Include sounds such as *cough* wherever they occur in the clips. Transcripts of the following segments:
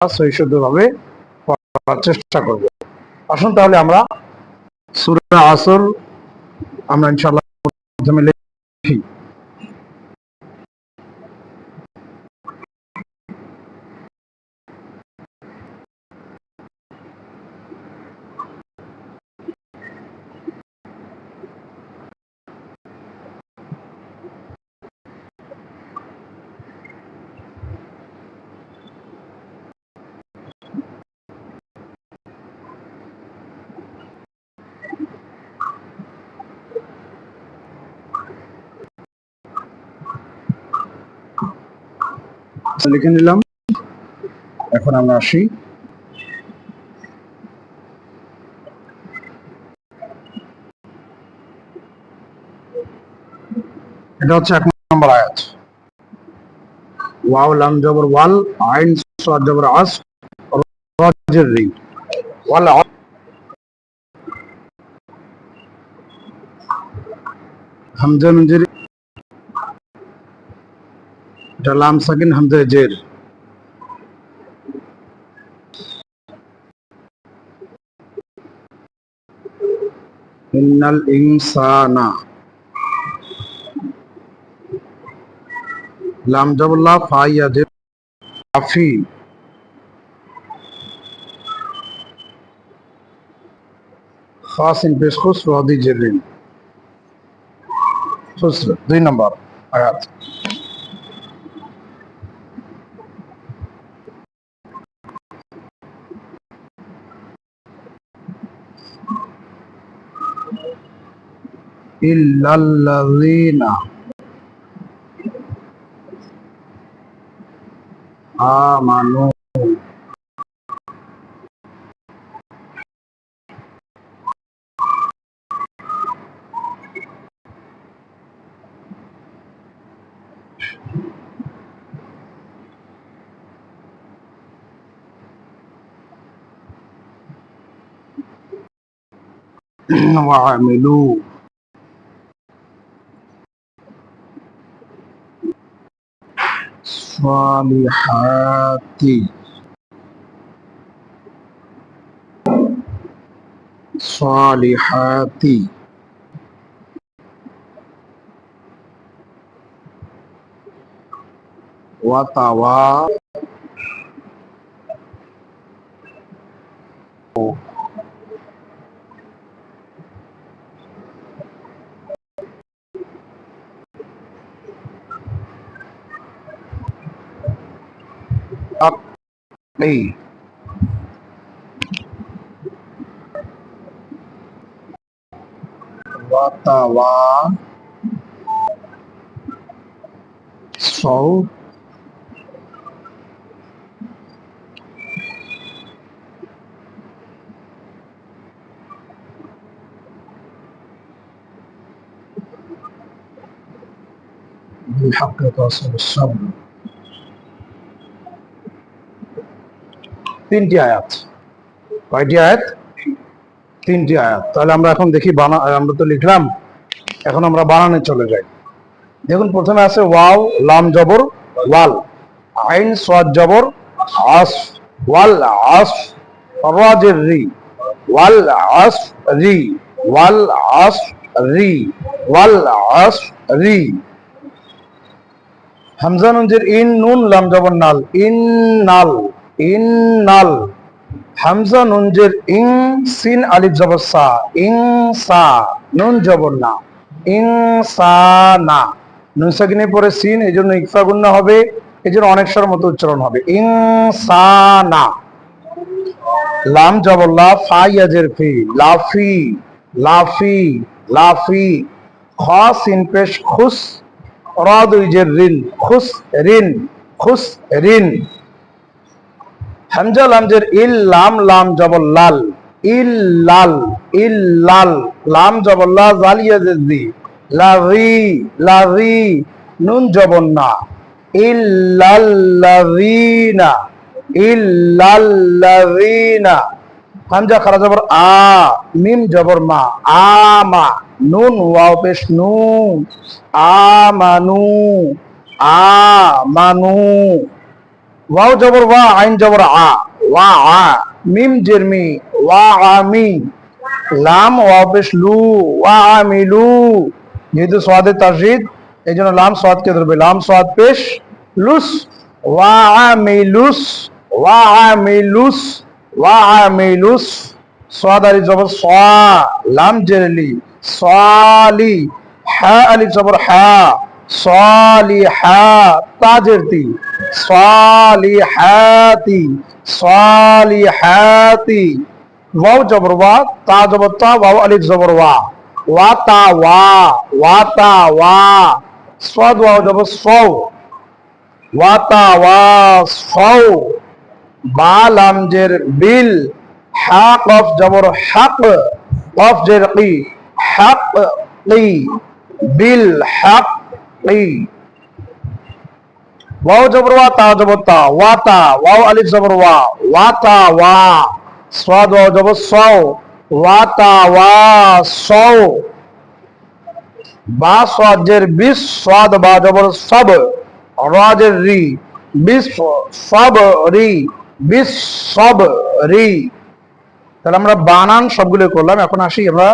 সহিষ্ণুভাবে পড়ার চেষ্টা করব। আসুন তাহলে আমরা সুরা আসর আমরা ইনশাল্লাহ মাধ্যমে লিখি। লিখে নিলাম। এখন আমরা আসি। এটা হচ্ছে এক নম্বর আয়াত। ওয়াও, লাম, জবর, ওয়াল, আইন সাদ জবর, আস রাজের রি। ওয়াল হামজা নুনজের এটা লাম সাকিন হামজা জের ইন্নাল ইনসানা। লাম জবল্লা ফাইয়া জের আফি। খাসিন পেশখুস রদি জেরিন খুসর দুই নম্বর আয়াত। إلا الذين آمنوا. *clears throat* وعملوا. الصالحات صالحات وتوا إي. وطوا صو من حق تواصل الصبر তিনটি আয়াত। কয়টি আয়াত? তিনটি আয়াত। তাহলে আমরা এখন দেখি বানা, আমরা তো লিখলাম, এখন আমরা বানানে চলে যাই। দেখুন, প্রথমে আছে ওয়াও, লাম, জবর, ওয়াল। আইন, সোয়াদ, জবর, আস, ওয়াল, আস রাজের রি। ওয়াল, আস, রি। ওয়াল, আস, রি। ওয়াল, আস, রি। হামজা নুনজের ইন, নুন, লাম, জবর, নাল। ইন, নাল। ইন নাল হামজা নুনজের ইং সিন আলিফ জবর ইং সা, নুন জবর ইং সা না। নুন সাকিনে পরে সিন এই জন্য ইকফা হবে এই জন্য অনেক স্বর মতো উচ্চারণ হবে। ইং সা না। লাম জবর লা, ফা ফি লাফি লাফি লাফি খ সিন পেশ খুস, রা দুই জের রিন, খুস রিন খুস রিন। হামজা লামজের ইল লাম লাম জবর লাল। ইল লাল ইল লাল, লাম জবর লা জালিয়া জেদি লাভি লাভি নুন জবর না। ইল্লাল্লাযীনা ইল্লাল্লাযীনা হামজা খারা জবর আ, মিম জবর মা। আমা নুন, ওয়াও পেশ নুন আমানু আমানু ওয়াও জবর ওয়া, আইন জবর আ। ওয়া, আ, মিম, জেরমি। ওয়া আমি লাম ওয়া পেশ লু। ওয়া আমিলু যেহেতু সোয়াদের তাসজিদ এই জন্য লাম সোয়াদকে ধরবে। লাম সোয়াদ পেশ লুস। ওয়া আমিলুস ওয়া আমিলুস ওয়া আমিলুস সোয়াদ আলি জবর সোয়া লাম জেরলি সালি হা, আলি জবর হা। সালিহা তাজেরতি সালিহাতি সালিহাতি ওয়াও জবর ওয়া তা জবর তা ওয়াও আলিফ জবর ওয়া ওয়া তা ওয়া ওয়া তা ওয়া সাদ ওয়াও জবর সও ওয়া তা ওয়া সও বা লাম জের বিল হা কফ জবর কি ওয়াও জবর ওয়া, তা জবর তা। ওয়া তা, ওয়াও আলিফ জবর ওয়া। ওয়া তা, ওয়া। সাদ ওয়াও জবর সাও ওয়া তা, ওয়া সাও বা সাদের বিশ সাদ বা জবর সব। রাজের রি বিশ সব রি বিশ সব রি। তাহলে আমরা বানান সবগুলো করলাম। এখন আসি আমরা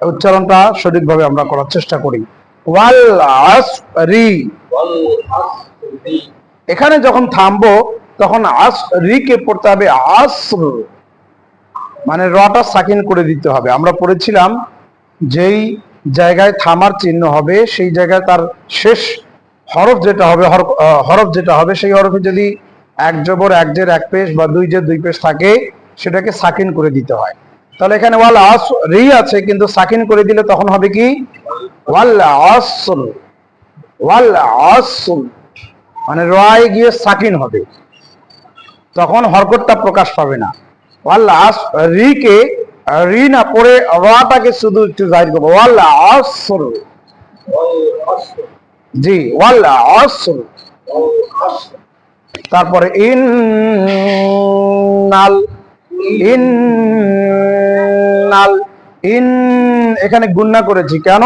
উচ্চারণটা সঠিকভাবে আমরা করার চেষ্টা করি। ওয়াল এখানে যখন থামবো, তখন আস রিকে পড়তে হবে আসর। মানে রটা সাকিন করে দিতে হবে। আমরা পড়েছিলাম যেই জায়গায় থামার চিহ্ন হবে, সেই জায়গায় তার শেষ হরফ যেটা হবে, হরফ- হরফ যেটা হবে, সেই হরফে যদি এক জবর, এক জের, এক পেশ বা দুই জের, দুই পেশ থাকে, সেটাকে সাকিন করে দিতে হয়। তাহলে এখানে ওয়াল আস রি আছে, কিন্তু সাকিন করে দিলে তখন হবে কি? ওয়াল আসর ওয়াল আসর মানে রয় গিয়ে সাকিন হবে। তখন হরকতটা প্রকাশ পাবে না। ওয়াল আস রিকে, রি না পড়ে রাটাকে শুধু একটু জাহির করব। ওয়াল আসর জি, ওয়াল আসর তারপরে ইন ইন, এখানে গুন্না করেছি। কেন?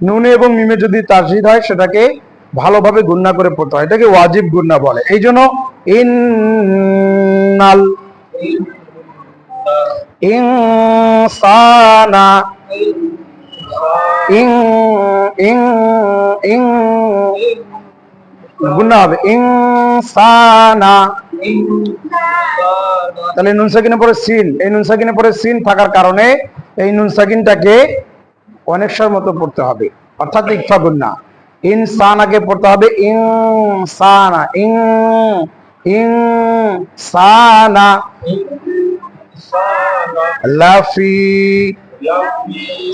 নুনে এবং মিমে যদি তাসজিদ হয়, সেটাকে ভালোভাবে গুন্না করে পড়তে হয়। এটাকে ওয়াজিব গুন্না বলে। এই জন্য ইন নাল ইনসানা, ইং ইং ইং গুন্না হবে। ইনসানা তাহলে নুন সাকিনের পরে সিন। এই নুন সাকিনের পরে সিন থাকার কারণে এই নুন সাকিনটাকে অনেকটার মতো পড়তে হবে। অর্থাৎ ইকফা গুন্না। ইনসানাকে পড়তে হবে। ইনসানা। ইং সানা। লাফি।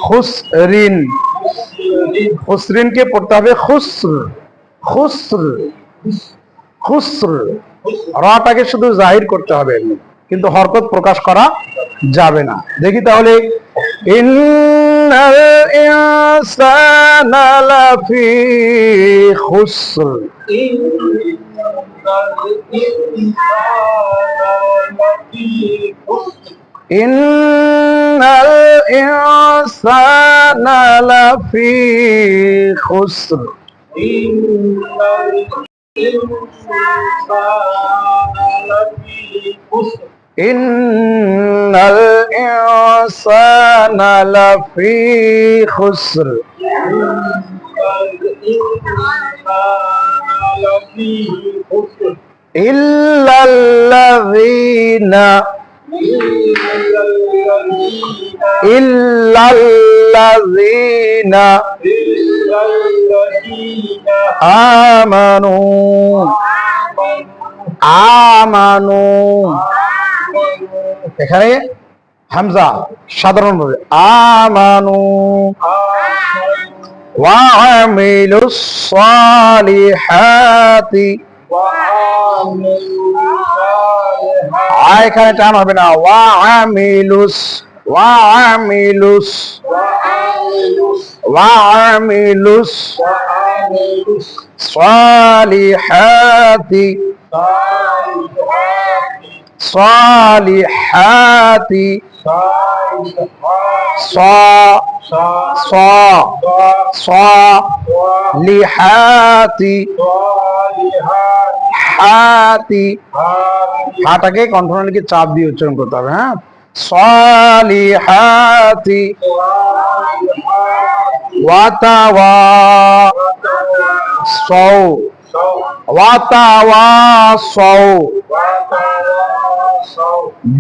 খুসরিন। খুসরিনকে পড়তে হবে খুসর। খুসর। খুসর। রাটাকে শুধু জাহির করতে হবে, কিন্তু হরকত প্রকাশ করা যাবে না। দেখি তাহলে, ইন্নাল ইনসানা লাফি إن الإنسان لفي خسر إلا الذين إلا الذين آمنوا آمنوا এখানে হামজা সাধারণভাবে আমানু وعملوا الصالحات আ এখানে টান হবে না ওয়ামিলুস ওয়ামিলুস ওয়ামিলুস সালিহাতি সালিহাতি সা সা সালিহাতি হাতি হাটাকে কণ্ঠনালীকে চাপ দিয়ে উচ্চারণ করতে হবে হ্যাঁ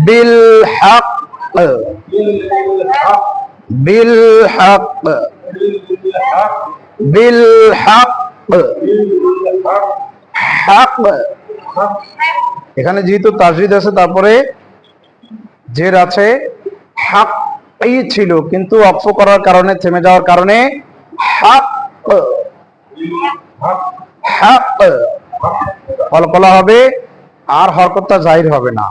বিল হক বিল হক বিল হক হক। এখানে যেহেতু তাজরিদ আছে তারপরে জের আছে, হাক এই ছিল, কিন্তু অক্ষ করার কারণে, থেমে যাওয়ার কারণে, হাক হাক কলকলা হবে, আর হরকতটা জাহির হবে না।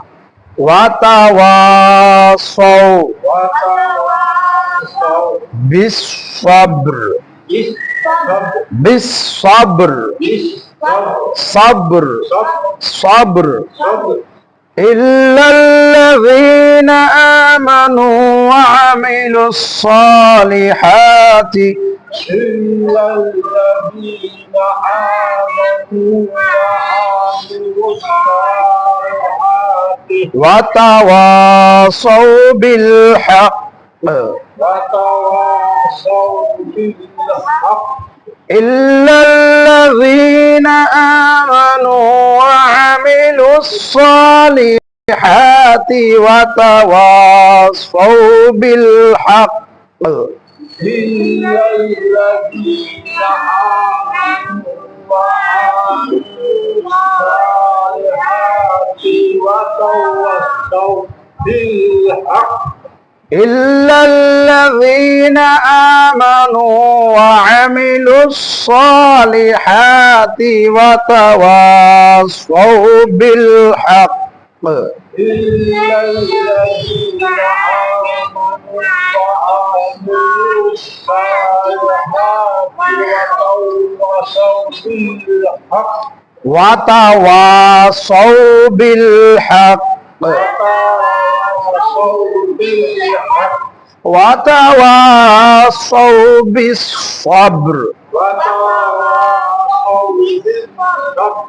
সাবর إلا الذين آمنوا وعملوا الصالحات. إلا الذين آمنوا وعملوا الصالحات. وتواصوا بالحق. وتواصوا بالحق. إلا الذين آمنوا وعملوا الصالحات وتواصوا بالحق. إلا الذين آمنوا وعملوا الصالحات وتواصوا بالحق. إلا الذين آمنوا وعملوا الصالحات وتواصوا بالحق. إلا الذين آمنوا وعملوا الصالحات وتواصوا بالحق وتواصوا بالحق. وتواصوا بالحق وتواصوا بالصبر وتواصوا بالصبر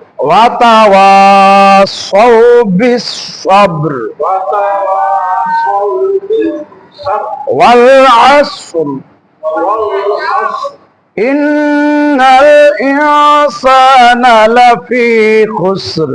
وتواصوا بالصبر وتواصوا بالصبر والعصر والعصر إن الإنسان لفي خسر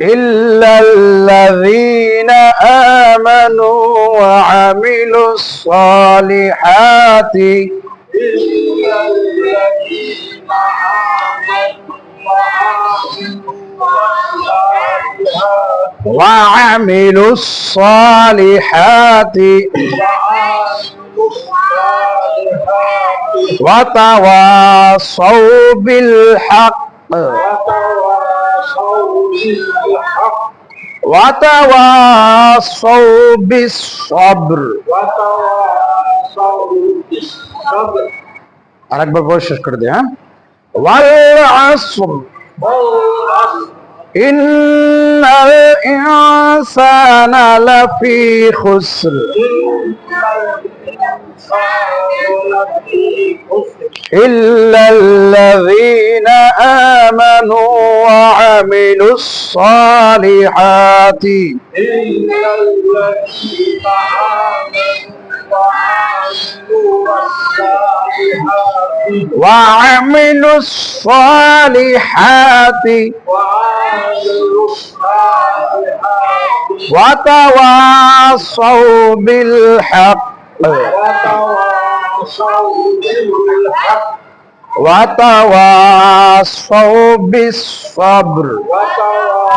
إلا الذين آمنوا وعملوا الصالحات. إلا الذين آمنوا وعملوا الصالحات وعملوا الصالحات. وتواصوا بالحق وتواصوا بالحق وتواصوا بالصبر وتواصوا بالصبر আরেকবার বয়স শেষ করে দে হ্যাঁ والعصر والعصر إن الإنسان لفي خسر إن الإنسان لفي خسر إلا الذين آمنوا وعملوا الصالحات. إلا الذين آمنوا وعملوا الصالحات وعملوا الصالحات. وتواصوا بالحق. وتواصوا بالحق وتواصوا بالصبر وتواصوا